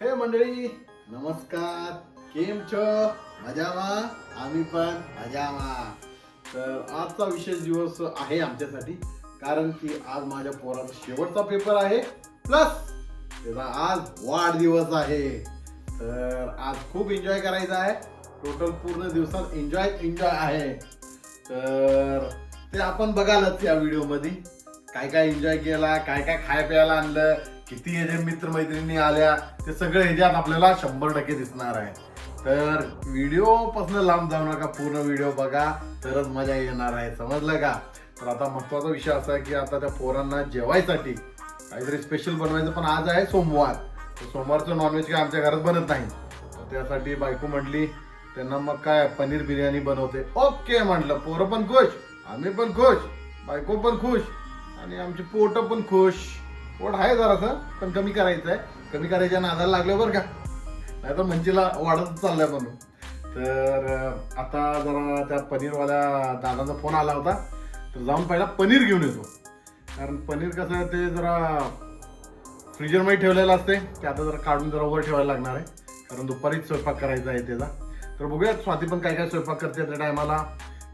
हे मंडळी नमस्कार. केम छ? मजामा? आम्ही पण मजामा. तर आजचा विशेष दिवस आहे आमच्यासाठी कारण की आज माझ्या पोराचा शेवटचा पेपर आहे. प्लस त्याचा आज वाढदिवस आहे. तर आज खूप एन्जॉय करायचा आहे. टोटल पूर्ण दिवसात एन्जॉय एन्जॉय आहे. तर ते आपण बघालच या व्हिडिओमध्ये काय काय एन्जॉय केला काय काय खाय प्यायला आणलं किती हे जे मित्रमैत्रिणी आल्या ते सगळे ह्याच्यात आपल्याला शंभर टक्के दिसणार आहे. तर व्हिडिओ पासून लांब जाऊ नका पूर्ण व्हिडिओ बघा तरच मजा येणार आहे. समजलं का? तर आता महत्त्वाचा विषय असा आहे की आता त्या पोरांना जेवायसाठी काहीतरी स्पेशल बनवायचं पण आज आहे सोमवार. तर सोमवारचं नॉनव्हेज काय आमच्या घरात बनत नाही. तर त्यासाठी बायको म्हटली त्यांना मग काय पनीर बिर्याणी बनवते. ओके म्हटलं पोरं पण खुश आम्ही पण खुश बायको पण खुश आणि आमची पोट पण खुश. पोट आहे जरासं पण कमी करायचं आहे कमी करायच्या नादाला लागलं बरं का. नाही तर म्हणजेला वाढत चाललंय म्हणून. तर आता जरा त्या पनीरवाल्या दादाचा फोन आला होता. तर जाऊन पहिला पनीर घेऊन येतो. कारण पनीर कसं ते जरा फ्रीजरमध्ये ठेवलेलं असते. ते आता जरा काढून जरा वर ठेवायला लागणार आहे. कारण दुपारीच स्वयंपाक करायचा आहे त्याचा. तर बघूया स्वाती पण काय काय स्वयंपाक करते त्या टायमाला.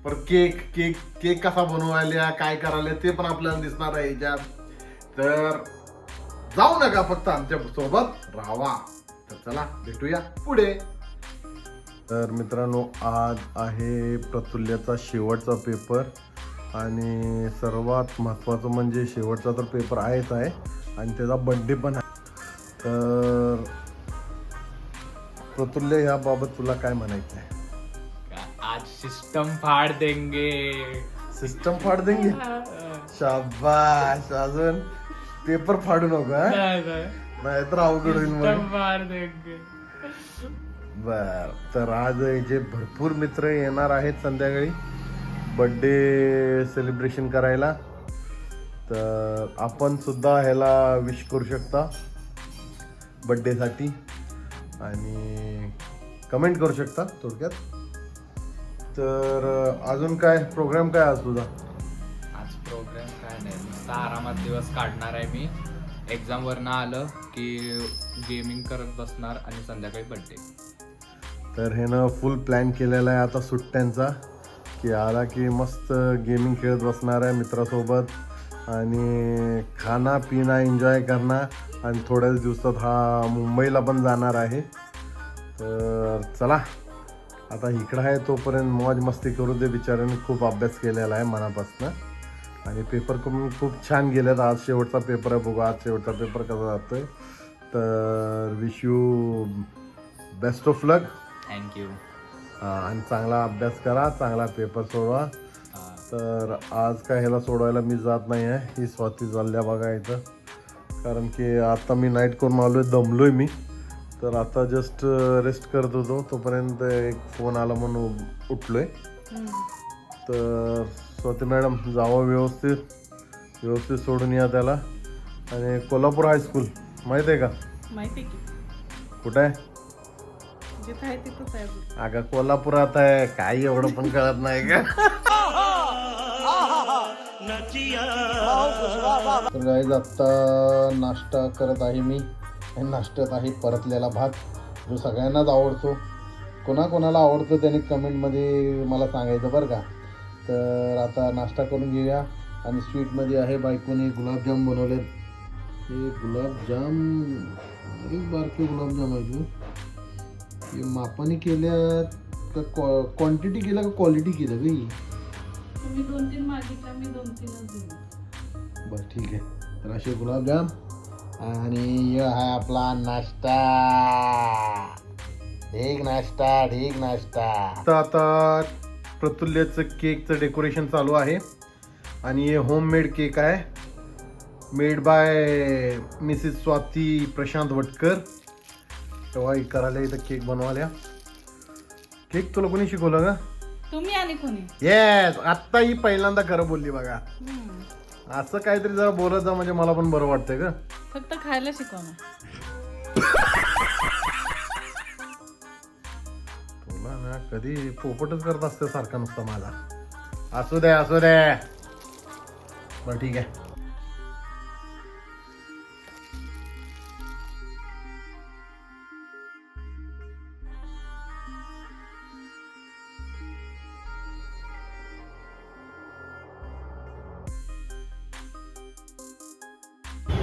परत केक केक केक कसा बनवायला काय करायला ते पण आपल्याला दिसणार आहे याच्यात. तर जाऊ नका फक्त आमच्यासोबत राहावा. तर चला भेटूया पुढे. तर मित्रांनो आज आहे प्रतुल्याचा शेवटचा पेपर आणि सर्वात महत्त्वाचं म्हणजे शेवटचा तर पेपर आहेच आहे आणि त्याचा बड्डे पण आहे. तर प्रतुल्य याबाबत तुला काय म्हणायचं आहे? आज सिस्टम फाड़ देंगे. सिस्टम फाड देंगे? शाबाश अजून? पेपर फाडू नका नाही तर अवघड होईल बर तर आज जे भरपूर मित्र येणार आहेत संध्याकाळी बड्डे सेलिब्रेशन करायला तर आपण सुद्धा ह्याला विश करू शकता बड्डेसाठी आणि कमेंट करू शकता थोडक्यात. तर अजून काय प्रोग्राम काय आज तुझा? नाही आरामात दिवस काढणार आहे मी. एक्झाम वरनं आलं की गेमिंग करत बसणार आणि संध्याकाळी बड्डे तर हे ना फुल प्लॅन केलेला आहे आता सुट्ट्यांचा. की आला की मस्त गेमिंग खेळत बसणार आहे मित्रासोबत. आणि खाना पिणं एन्जॉय करणार. आणि थोड्याच दिवसात हा मुंबईला पण जाणार आहे. तर चला. आता इकडं आहे तोपर्यंत मौज मस्ती करू दे बिचाराने खूप अभ्यास केलेला आहे मनापासून. आणि पेपर खूप खूप छान गेलेत. आज शेवटचा पेपर आहे. बघू आज शेवटचा पेपर कसा जातोय. तर wish you best of luck thank you आणि चांगला अभ्यास करा. चांगला पेपर सोडवा. तर आज काय ह्याला सोडवायला मी जात नाही आहे. ही स्वाती चालल्या बघा इथं. कारण की आता मी नाईट करून आलोय दमलोय मी. तर आता जस्ट रेस्ट करत होतो. तोपर्यंत एक फोन आला म्हणून उठलोय. तर स्वाती मॅडम जावं व्यवस्थित व्यवस्थित सोडून या त्याला. आणि कोल्हापूर हायस्कूल माहीत आहे का? माहिती की. कुठं? आहे जिथं आहे तिथंच आहे अजून. अगं कोल्हापुरात आहे. काही एवढं पण कळत नाही का तर गाईज आत्ता नाश्ता करत आहे मी. आणि नाश्त्यात आहे परतलेला भात जो सगळ्यांनाच आवडतो. कोणाकोणाला आवडतो त्याने कमेंटमध्ये मला सांगायचं बरं का? तर आता नाश्ता करून घेऊया. आणि स्वीटमध्ये आहे बायकोने गुलाबजाम बनवलेत हे गुलाबजाम एक बारके गुलाबजाम आहे तू हे मापाने केल्यात का क्वांटिटी केल्या का क्वालिटी केलं का ही? तुम्ही दोन तीन मागितल्या मी दोन तीनच बरं ठीक आहे. तर असे गुलाबजाम. आणि हे आहे आपला नाश्ता. ढीक नाश्ता ढीक नाश्ता. आता आता प्रतुल्यचं केकचं डेकोरेशन चालू आहे. आणि हे होममेड केक आहे. Made by Mrs Swati Prashant Vatkar. तेव्हा करायला इथं केक बनवायला. केक तुला कोणी शिकवलं का तुम्ही आणि कोणी? येस आत्ता ही पहिल्यांदा खरं बोलली बघा. असं काहीतरी जरा बोलत जा म्हणजे मला पण बरं वाटतंय का फक्त खायला शिकवणार ना ना कधी पोपटच करत असते सारखा नुसता माझा. असू दे असू दे. बरं ठीक आहे.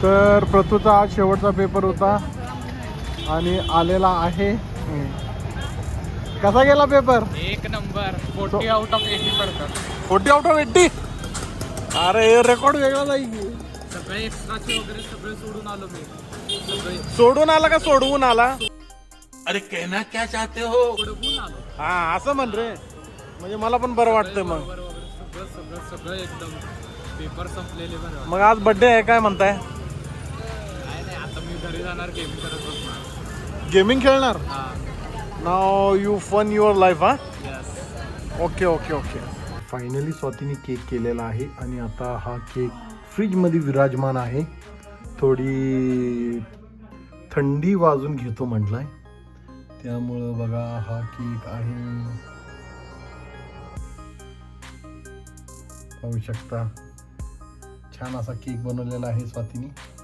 तर प्रतूचा आज शेवटचा पेपर होता आणि आलेला आहे. कसा गेला पेपर? एक number. Forty out of eighty पडतात. फोर्टी आउट ऑफ एट्टी अरे रेकॉर्ड वेगळा जाईल सगळे एक्स्ट्राचे वगैरे सगळे सोडून आलो मी. सगळे. सोडून आला का सोडवून आला? अरे कहना क्या चाहते हो? सोडवून आलो. हा असं म्हण रे. म्हणजे मला पण बरं वाटतंय मग. बरोबर सगळं सगळं सगळं एकदम. पेपर संपलेले बरं मग आज बर्थडे आहे काय म्हणताय? काय नाही आता मी घरी जाणार गेम करत बसणार. गेमिंग खेळणार? हा. नाव यू फन युअर लाईफ हा ओके ओके ओके फायनली स्वातीने केक केलेला आहे आणि आता हा केक फ्रीजमध्ये विराजमान आहे. थोडी थंडी वाजून घेतो म्हटलाय. त्यामुळं बघा हा केक आहे. पाहू शकता. छान असा केक बनवलेला आहे स्वातीने.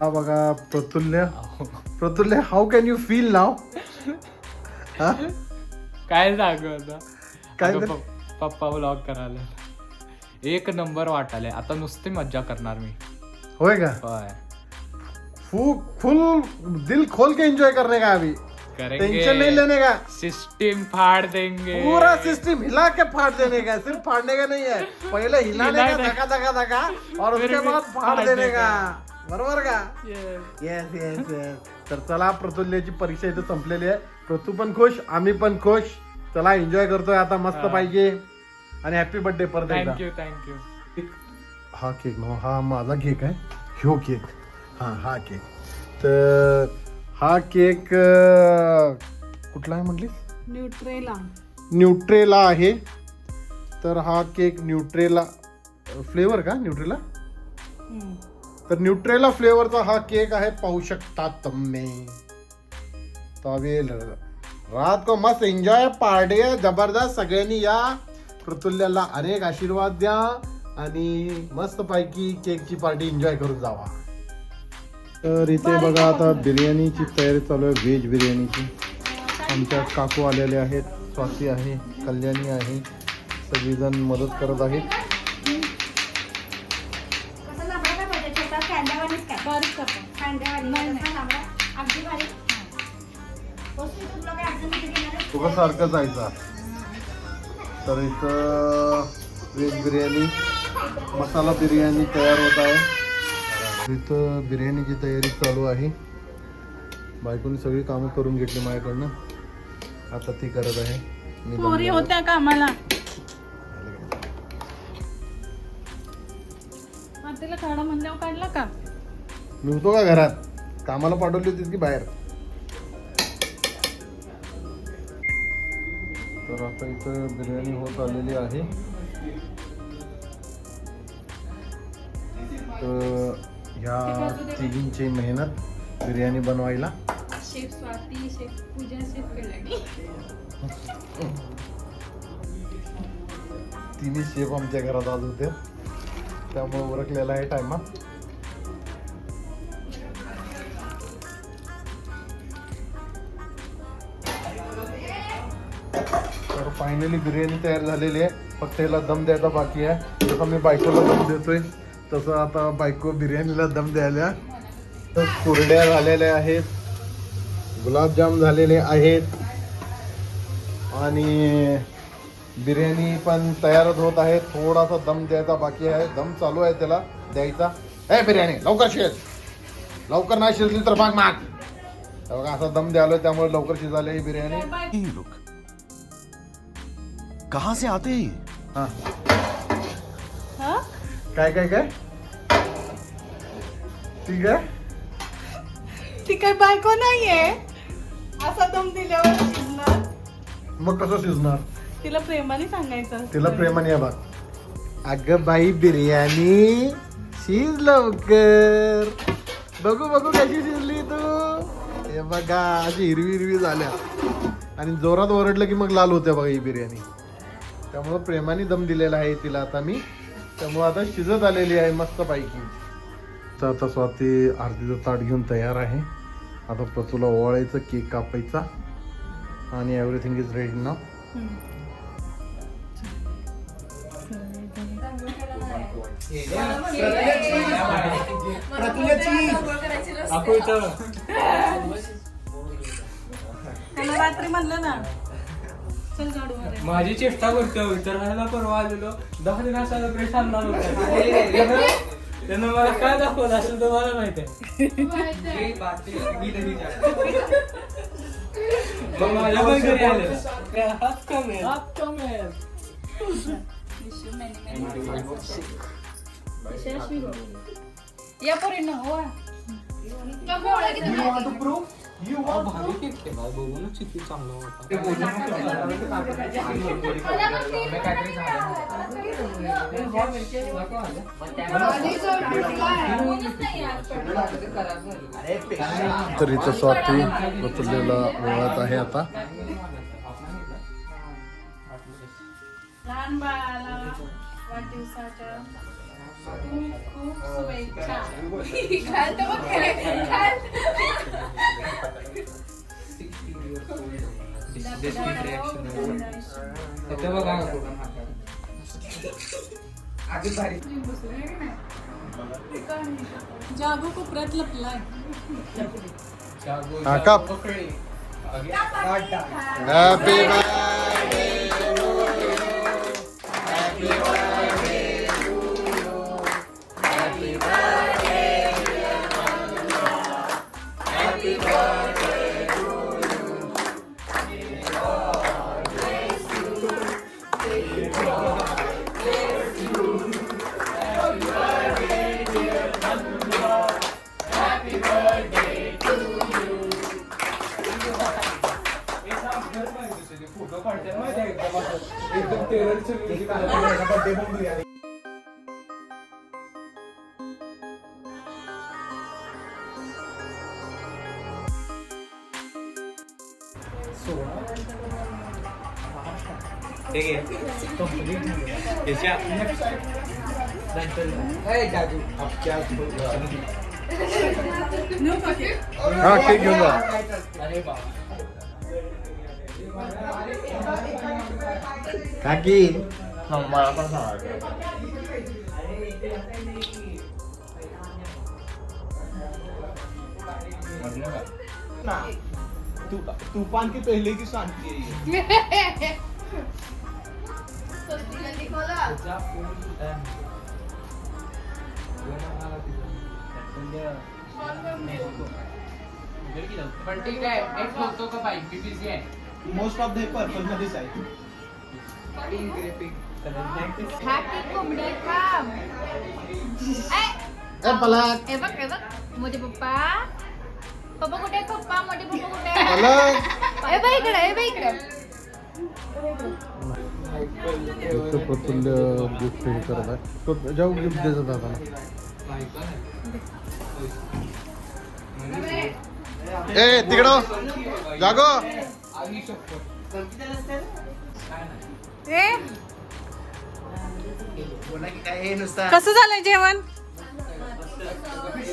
हा बघा Pratulya Pratulya how can you feel नाव हा? काय सांगू आता? काय अगं, पप्पा व्लॉग करायला. एक नंबर वाटाले आता नुसती मज्जा करणार मी. होय का? होय. फू फुल दिल खोल के एंजॉय करने का अभी? टेंशन नहीं लेने का? सिस्टम फाड़ देंगे. पूरा सिस्टम हिला के फाड़ देने का सिर्फ़ फाड़ने का नहीं है. पहले हिलाने का हिलाने धक्का धक्का धक्का और फिर उसके भी बाद फाड़ देने का। बरोबर का? Yes. येस येस येस तर चला प्रतुल्यची परीक्षा इथे संपलेली आहे. प्रतू पण खुश आम्ही पण खुश. चला एन्जॉय करतोय आता मस्त. पाहिजे आणि हॅपी बर्थडे परत एकदा. थँक्यू थँक्यू हा केक ना हा माझा केक आहे. ह्यो केक हा हा केक तर हा केक अं, कुठला आहे म्हटली न्यूट्रेला. न्यूट्रेला आहे. तर हा केक न्यूट्रेला फ्लेवर का न्यूट्रेला? तर न्यूट्रेला फ्लेवरचा हा केक आहे पाहू शकता तुम्ही. तो अभी रात को मस्त एन्जॉय पार्टी आहे. जबरदस्त सगळ्यांनी या. पृथुल्याला अनेक आशीर्वाद द्या आणि मस्त पैकी केकची पार्टी एन्जॉय करून जावा. तर इथे बघा आता बिर्याणीची तयारी चालू आहे. व्हेज बिर्याणीची. आमच्या काकू आलेले आहेत. स्वाती आहे. कल्याणी आहे. सगळीजण मदत करत आहेत. तुला सारखं जायचा. तर इथं व्हेज बिर्याणी मसाला बिर्याणी तयार होत आहे. इथं बिर्याणीची तयारी चालू आहे. बायकोने सगळी कामं करून घेतली माझ्याकडनं. आता ती करत आहे. पोरी. होत्या कामाला. तिला काढा म्हणल्यावर काढला का? मी होतो का घरात? कामाला पाठवली होतीस की बाहेर? तर आता इथं बिर्याणी होत आलेली आहे. तर ह्या तिघींची मेहनत बिर्याणी बनवायला. Chef Swati chef Pooja chef Kalyani. तिन्ही शेफ आमच्या घरात आज होते. त्यामुळे उरकलेला आहे टायमा फायनली बिर्याणी तयार झालेली आहे. फक्त याला दम द्यायचा बाकी आहे. जसं मी बायकोला दम देतोय तसं आता बायको बिर्याणीला दम द्यायला तर कुरड्या झालेल्या आहेत. गुलाबजाम झालेले आहेत. आणि बिर्याणी पण तयारच होत आहे. थोडासा दम द्यायचा बाकी आहे. दम चालू आहे त्याला द्यायचा. ए बिर्याणी लवकर शिज लवकर नाही शिजली तर माग. माग बघा असा दम द्यालो त्यामुळे लवकर शिजाले ही बिर्याणी. कहाँ से आते हैं ये? हा। हा? काय काय काय? ठीक आहे ती काय बायको नाहीये. असा दम दिल्यावर शिजणार. मग कसं शिजणार? तिला प्रेमाने सांगायचं तिला प्रेमाने आहे बघ अगं बाई बिर्याणी शिज लवकर. बघू बघू कशी शिजली तू. हे बघा अशी हिरवी हिरवी झाल्या. आणि जोरात ओरडलं की मग लाल होत्या बघा ही बिर्याणी. त्यामुळं प्रेमाने दम दिलेला आहे तिला आता मी. त्यामुळं आता शिजत आलेली आहे मस्त पैकी तर आता स्वाती आरतीचं ताट घेऊन तयार आहे. आता प्रतूला ओवाळायचं केक कापायचा आणि एव्हरीथिंग इज रेडी ना रात्री म्हणलं ना चल झाडू मारायला. माझी चेष्टा करतो तर ह्याला परवा आलेलो. दहा दिवसाचा ब्रेस आणणार होता. त्यानं मला काय दाखवलं असेल तर मला माहिती आहे. मग माझ्या पण घरी आलेलं. हात कमी आहे. हात कमी आहे. या पोरी हो. भारी केक केला. बघूनच किती चांगला होता. मी काहीतरी झालं. तर इथं स्वाती प्रफुल्लेला ओळख आहे आता लहान बाळाला वाढदिवसाच्या खूप शुभेच्छा खाल तर बघ खाल. इथे बघा जागू कोपऱ्यात लपलाय हा, काप. हॅपी फोटो आलं. हा केक घेऊन जा अरे बाबा काकी तूफ़ान की पहले की शांति है पण ठीक आहे एक ठेवतो का बाई बीबीसी आहे मोस्ट ऑफ़ द पर्पल मध्येच आहे ए पलक हे बघ हे बघ मोठे पप्पा पप्पा कुठे आहेत पप्पा मोठे पप्पा कुठे आहेत? पलक बघ इकडे बघ इकडे इथं प्रफुल्ल गिफ्ट हे करत आहे तो जाऊ गिफ्ट द्यायचं दादाला. ए तिकडं. जागो. कसं झालं जेवण?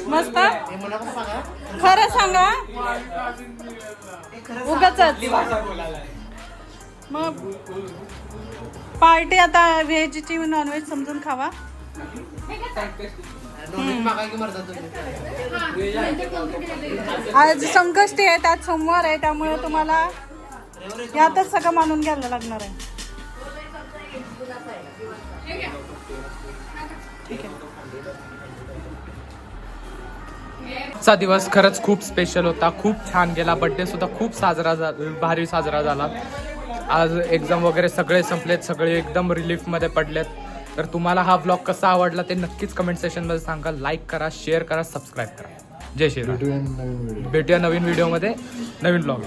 मस्त? खरं सांगा. उगाच मग पार्टी आता व्हेजची नॉनव्हेज समजून खावा. आज संकष्टी आहे त्यात सोमवार आहे त्यामुळे तुम्हाला यातच सगळं मानून घ्यायला लागणार आहे. आजचा दिवस खरंच खूप स्पेशल होता. खूप छान गेला. बड्डे सुद्धा खूप साजरा झा भारी साजरा झाला. आज एक्झाम वगैरे सगळे संपलेत. सगळे एकदम रिलीफमध्ये पडलेत. तर तुम्हाला हा व्लॉग कसा आवडला ते नक्कीच कमेंट सेशनमध्ये सांगा. लाईक करा शेअर करा सबस्क्राईब करा. जय व्हिडिओ भेटूया नवीन व्हिडिओमध्ये नवीन ब्लॉग